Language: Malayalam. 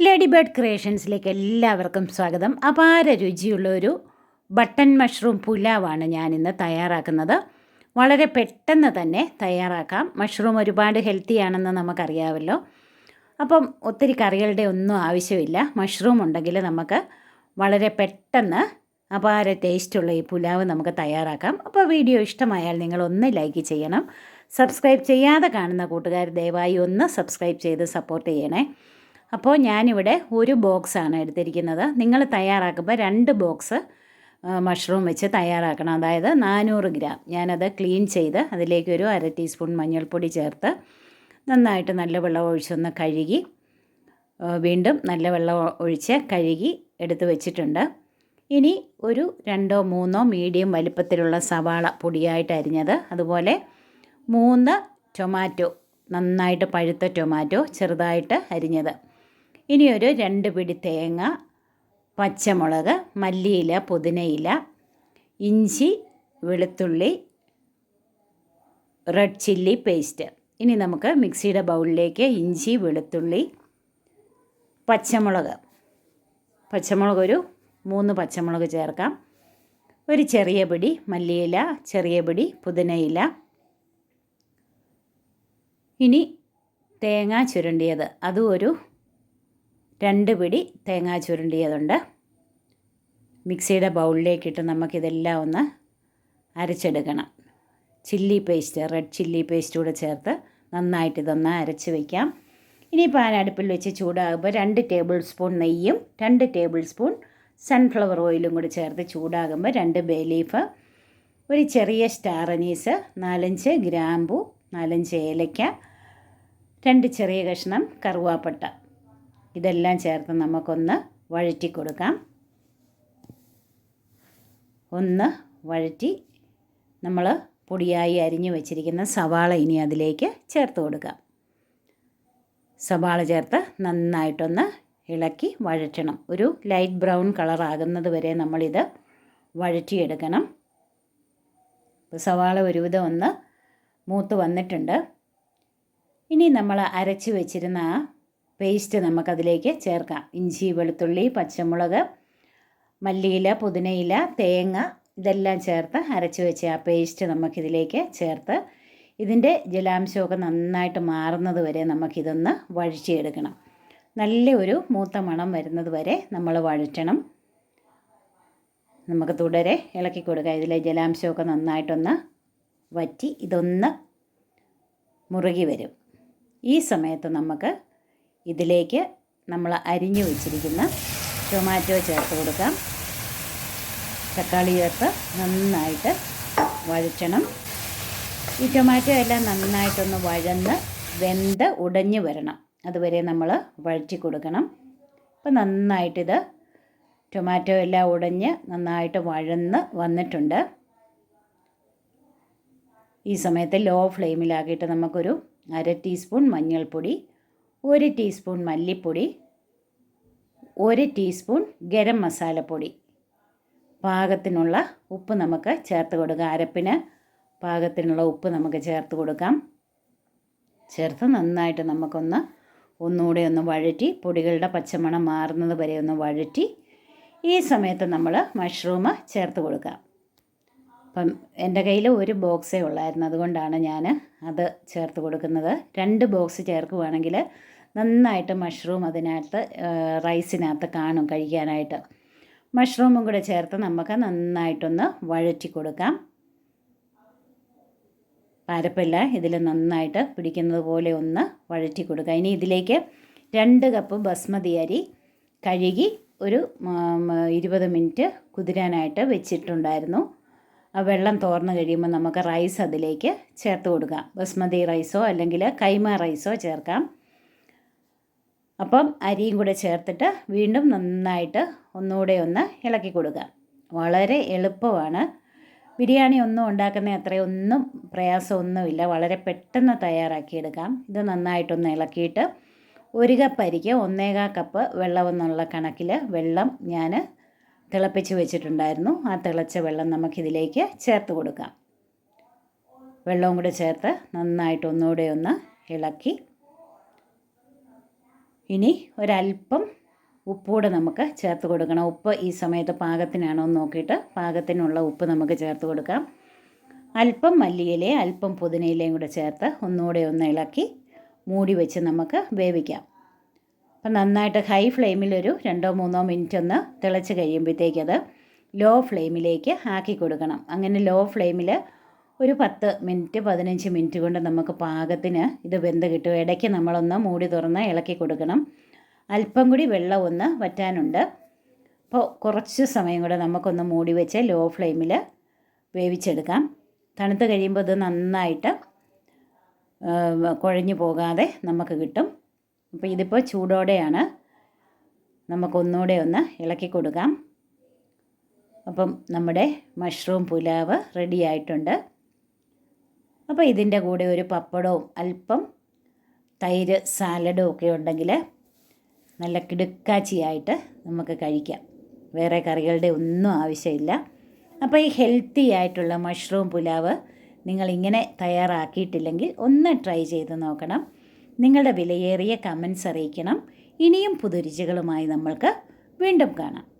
ലേഡി ബേർഡ് ക്രിയേഷൻസിലേക്ക് എല്ലാവർക്കും സ്വാഗതം. അപാര രുചിയുള്ള ഒരു ബട്ടൺ മഷ്റൂം പുലാവാണ് ഞാൻ ഇന്ന് തയ്യാറാക്കുന്നത്. വളരെ പെട്ടെന്ന് തന്നെ തയ്യാറാക്കാം. മഷ്റൂം ഒരുപാട് ഹെൽത്തി ആണെന്ന് നമുക്കറിയാമല്ലോ. അപ്പം ഒത്തിരി കറികളുടെ ഒന്നും ആവശ്യമില്ല. മഷ്റൂം ഉണ്ടെങ്കിൽ നമുക്ക് വളരെ പെട്ടെന്ന് അപാര ടേസ്റ്റുള്ള ഈ പുലാവ് നമുക്ക് തയ്യാറാക്കാം. അപ്പോൾ വീഡിയോ ഇഷ്ടമായാൽ നിങ്ങൾ ഒന്ന് ലൈക്ക് ചെയ്യണം. സബ്സ്ക്രൈബ് ചെയ്യാതെ കാണുന്ന കൂട്ടുകാർ ദയവായി ഒന്ന് സബ്സ്ക്രൈബ് ചെയ്ത് സപ്പോർട്ട് ചെയ്യണേ. അപ്പോൾ ഞാനിവിടെ ഒരു ബോക്സാണ് എടുത്തിരിക്കുന്നത്. നിങ്ങൾ തയ്യാറാക്കുമ്പോൾ രണ്ട് ബോക്സ് മഷ്റൂം വെച്ച് തയ്യാറാക്കണം. അതായത് നാനൂറ് ഗ്രാം. ഞാനത് ക്ലീൻ ചെയ്ത് അതിലേക്കൊരു അര ടീസ്പൂൺ മഞ്ഞൾപ്പൊടി ചേർത്ത് നന്നായിട്ട് നല്ല വെള്ളം ഒഴിച്ചൊന്ന് കഴുകി വീണ്ടും നല്ല വെള്ളം ഒഴിച്ച് കഴുകി എടുത്ത് വെച്ചിട്ടുണ്ട്. ഇനി ഒരു രണ്ടോ മൂന്നോ മീഡിയം വലിപ്പത്തിലുള്ള സവാള പൊടിയായിട്ട് അരിഞ്ഞത്. അതുപോലെ മൂന്ന് ടൊമാറ്റോ നന്നായിട്ട് പഴുത്ത ടൊമാറ്റോ ചെറുതായിട്ട് അരിഞ്ഞത്. ഇനി ഒരു രണ്ട് പിടി തേങ്ങ പച്ചമുളക് മല്ലിയില പുതിനയില ഇഞ്ചി വെളുത്തുള്ളി റെഡ് ചില്ലി പേസ്റ്റ്. ഇനി നമുക്ക് മിക്സിയുടെ ബൗളിലേക്ക് ഇഞ്ചി വെളുത്തുള്ളി പച്ചമുളക്. പച്ചമുളക് ഒരു മൂന്ന് പച്ചമുളക് ചേർക്കാം. ഒരു ചെറിയ പിടി മല്ലിയില ചെറിയ പിടി പുതിനയില. ഇനി തേങ്ങ ചുരണ്ടിയത്. അതും ഒരു രണ്ട് പിടി തേങ്ങാ ചുരുണ്ടിയതുണ്ട്. മിക്സിയുടെ ബൗളിലേക്കിട്ട് നമുക്കിതെല്ലാം ഒന്ന് അരച്ചെടുക്കണം. Chilli paste red chilli paste കൂടെ ചേർത്ത് നന്നായിട്ട് ഇതൊന്ന് അരച്ച് വയ്ക്കാം ഇനി പാൻ അടുപ്പിൽ വെച്ച് ചൂടാകുമ്പോൾ രണ്ട് ടേബിൾ സ്പൂൺ നെയ്യും രണ്ട് ടേബിൾ സ്പൂൺ സൺഫ്ലവർ ഓയിലും കൂടി ചേർത്ത് ചൂടാകുമ്പോൾ രണ്ട് ബേ ലീഫ് ഒരു ചെറിയ സ്റ്റാർ അനീസ് നാലഞ്ച് ഗ്രാമ്പു നാലഞ്ച് ഏലയ്ക്ക രണ്ട് ചെറിയ കഷ്ണം കറുവാപ്പട്ട. ഇതെല്ലാം ചേർത്ത് നമുക്കൊന്ന് വഴറ്റി കൊടുക്കാം. ഒന്ന് വഴറ്റി നമ്മൾ പൊടിയായി അരിഞ്ഞു വെച്ചിരിക്കുന്ന സവാള ഇനി അതിലേക്ക് ചേർത്ത് കൊടുക്കാം. സവാള ചേർത്ത് നന്നായിട്ടൊന്ന് ഇളക്കി വഴറ്റണം. ഒരു ലൈറ്റ് ബ്രൗൺ കളർ ആകുന്നത് വരെ നമ്മളിത് വഴറ്റിയെടുക്കണം. സവാള ഒരുവിധം ഒന്ന് മൂത്ത് വന്നിട്ടുണ്ട്. ഇനി നമ്മൾ അരച്ച് വെച്ചിരുന്ന ആ പേസ്റ്റ് നമുക്കതിലേക്ക് ചേർക്കാം. ഇഞ്ചി വെളുത്തുള്ളി പച്ചമുളക് മല്ലിയില പുതിനയില തേങ്ങ ഇതെല്ലാം ചേർത്ത് അരച്ച് വെച്ച ആ പേസ്റ്റ് നമുക്കിതിലേക്ക് ചേർത്ത് ഇതിന്റെ ജലാംശമൊക്കെ നന്നായിട്ട് മാറുന്നത് വരെ നമുക്കിതൊന്ന് വഴിച്ചെടുക്കണം നല്ല ഒരു മൂത്ത മണം വരുന്നത് വരെ നമ്മൾ വഴറ്റണം. നമുക്ക് തുടരെ ഇളക്കി കൊടുക്കുക ഇതിലെ ജലാംശമൊക്കെ നന്നായിട്ടൊന്ന് വറ്റി ഇതൊന്ന് മുറുകി വരും. ഈ സമയത്ത് നമുക്ക് ഇതിലേക്ക് നമ്മൾ അരിഞ്ഞു വെച്ചിരിക്കുന്ന ടൊമാറ്റോ ചേർത്ത് കൊടുക്കാം. തക്കാളി ചേർത്ത് നന്നായിട്ട് വഴറ്റണം. ഈ ടൊമാറ്റോ എല്ലാം നന്നായിട്ടൊന്ന് വഴന്ന് വെന്ത് ഉടഞ്ഞു വരണം. അതുവരെ നമ്മൾ വഴറ്റി കൊടുക്കണം. അപ്പോൾ നന്നായിട്ടിത് ടൊമാറ്റോ എല്ലാം ഉടഞ്ഞ് നന്നായിട്ട് വഴന്ന് വന്നിട്ടുണ്ട്. ഈ സമയത്ത് ലോ ഫ്ലെയിമിലാക്കിയിട്ട് നമുക്കൊരു അര ടീസ്പൂൺ മഞ്ഞൾപ്പൊടി ഒരു ടീസ്പൂൺ മല്ലിപ്പൊടി ഒരു ടീസ്പൂൺ ഗരം മസാലപ്പൊടി. പാകത്തിനുള്ള ഉപ്പ് നമുക്ക് ചേർത്ത് കൊടുക്കാം. അരപ്പിന് പാകത്തിനുള്ള ഉപ്പ് നമുക്ക് ചേർത്ത് കൊടുക്കാം. ചേർത്ത് നന്നായിട്ട് നമുക്കൊന്ന് ഒന്നുകൂടെ ഒന്ന് വഴറ്റി പൊടികളുടെ പച്ചമണം മാറുന്നത് വരെ ഒന്ന് വഴറ്റി ഈ സമയത്ത് നമ്മൾ മഷ്റൂം ചേർത്ത് കൊടുക്കാം. അപ്പം എന്റെ കയ്യിൽ ഒരു ബോക്സേ ഉള്ളായിരുന്നു. അതുകൊണ്ടാണ് ഞാൻ അത് ചേർത്ത് കൊടുക്കുന്നത്. രണ്ട് ബോക്സ് ചേർക്കുവാണെങ്കിൽ നന്നായിട്ട് മഷ്റൂം അതിനകത്ത് റൈസിനകത്ത് കാണും കഴിക്കാനായിട്ട്. മഷ്റൂമും കൂടെ ചേർത്ത് നമുക്ക് നന്നായിട്ടൊന്ന് വഴറ്റി കൊടുക്കാം. പരപ്പില്ല ഇതിൽ നന്നായിട്ട് പിടിക്കുന്നത് പോലെ ഒന്ന് വഴറ്റി കൊടുക്കുക. ഇനി ഇതിലേക്ക് രണ്ട് കപ്പ് ബസ്മതി അരി കഴുകി ഒരു ഇരുപത് മിനിറ്റ് കുതിരാനായിട്ട് വെച്ചിട്ടുണ്ടായിരുന്നു. ആ വെള്ളം തോർന്ന് കഴിയുമ്പോൾ നമുക്ക് റൈസ് അതിലേക്ക് ചേർത്ത് കൊടുക്കാം. ബസ്മതി റൈസോ അല്ലെങ്കിൽ കൈമ റൈസോ ചേർക്കാം. അപ്പം അരിയും കൂടെ ചേർത്തിട്ട് വീണ്ടും നന്നായിട്ട് ഒന്നുകൂടെ ഒന്ന് ഇളക്കി കൊടുക്കുക. വളരെ എളുപ്പമാണ്. ബിരിയാണി ഒന്നും ഉണ്ടാക്കുന്ന അത്രയൊന്നും പ്രയാസമൊന്നുമില്ല. വളരെ പെട്ടെന്ന് തയ്യാറാക്കിയെടുക്കാം. ഇത് നന്നായിട്ടൊന്ന് ഇളക്കിയിട്ട് ഒരു കപ്പ് അരിക്ക് ഒന്നേകാ കപ്പ് വെള്ളമെന്നുള്ള കണക്കിൽ വെള്ളം ഞാൻ തിളപ്പിച്ച് വെച്ചിട്ടുണ്ടായിരുന്നു. ആ തിളച്ച വെള്ളം നമുക്കിതിലേക്ക് ചേർത്ത് കൊടുക്കാം. വെള്ളവും കൂടെ ചേർത്ത് നന്നായിട്ട് ഒന്നുകൂടെ ഒന്ന് ഇളക്കി ഇനി ഒരല്പം ഉപ്പൂടെ നമുക്ക് ചേർത്ത് കൊടുക്കണം. ഉപ്പ് ഈ സമയത്ത് പാകത്തിനാണോ എന്ന് നോക്കിയിട്ട് പാകത്തിനുള്ള ഉപ്പ് നമുക്ക് ചേർത്ത് കൊടുക്കാം. അല്പം മല്ലിയിലയും അല്പം പുതിനയിലയും കൂടെ ചേർത്ത് ഒന്നുകൂടെ ഒന്ന് ഇളക്കി മൂടി വെച്ച് നമുക്ക് വേവിക്കാം. അപ്പം നന്നായിട്ട് ഹൈ ഫ്ലെയിമിൽ ഒരു രണ്ടോ മൂന്നോ മിനിറ്റ് ഒന്ന് തിളച്ച് കഴിയുമ്പോഴത്തേക്കത് ലോ ഫ്ലെയിമിലേക്ക് ആക്കി കൊടുക്കണം. അങ്ങനെ ലോ ഫ്ലെയിമിൽ ഒരു പത്ത് മിനിറ്റ് പതിനഞ്ച് മിനിറ്റ് കൊണ്ട് നമുക്ക് പാകത്തിന് ഇത് വെന്ത് കിട്ടും. ഇടയ്ക്ക് നമ്മളൊന്ന് മൂടി തുറന്ന് ഇളക്കി കൊടുക്കണം. അല്പം കൂടി വെള്ളം ഒന്ന് വറ്റാനുണ്ട്. അപ്പോൾ കുറച്ച് സമയം കൂടെ നമുക്കൊന്ന് മൂടി വെച്ച് ലോ ഫ്ലെയിമിൽ വേവിച്ചെടുക്കാം. തണുത്ത് കഴിയുമ്പോൾ ഇത് നന്നായിട്ട് കുഴഞ്ഞു പോകാതെ നമുക്ക് കിട്ടും. അപ്പോൾ ഇതിപ്പോൾ ചൂടോടെയാണ്. നമുക്കൊന്നുകൂടെ ഒന്ന് ഇളക്കി കൊടുക്കാം. അപ്പം നമ്മുടെ മഷ്റൂം പുലാവ് റെഡി ആയിട്ടുണ്ട്. അപ്പോൾ ഇതിന്റെ കൂടെ ഒരു പപ്പടവും അല്പം തൈര് സാലഡും ഒക്കെ ഉണ്ടെങ്കിൽ നല്ല കിടുക്കാച്ചിയായിട്ട് നമുക്ക് കഴിക്കാം. വേറെ കറികളുടെ ഒന്നും ആവശ്യമില്ല. അപ്പോൾ ഈ ഹെൽത്തി ആയിട്ടുള്ള മഷ്റൂം പുലാവ് നിങ്ങളിങ്ങനെ തയ്യാറാക്കിയിട്ടില്ലെങ്കിൽ ഒന്ന് ട്രൈ ചെയ്ത് നോക്കണം. നിങ്ങളുടെ വിലയേറിയ കമൻസ് അറിയിക്കണം. ഇനിയും പുതുരുചികളുമായി നമ്മൾക്ക് വീണ്ടും കാണാം.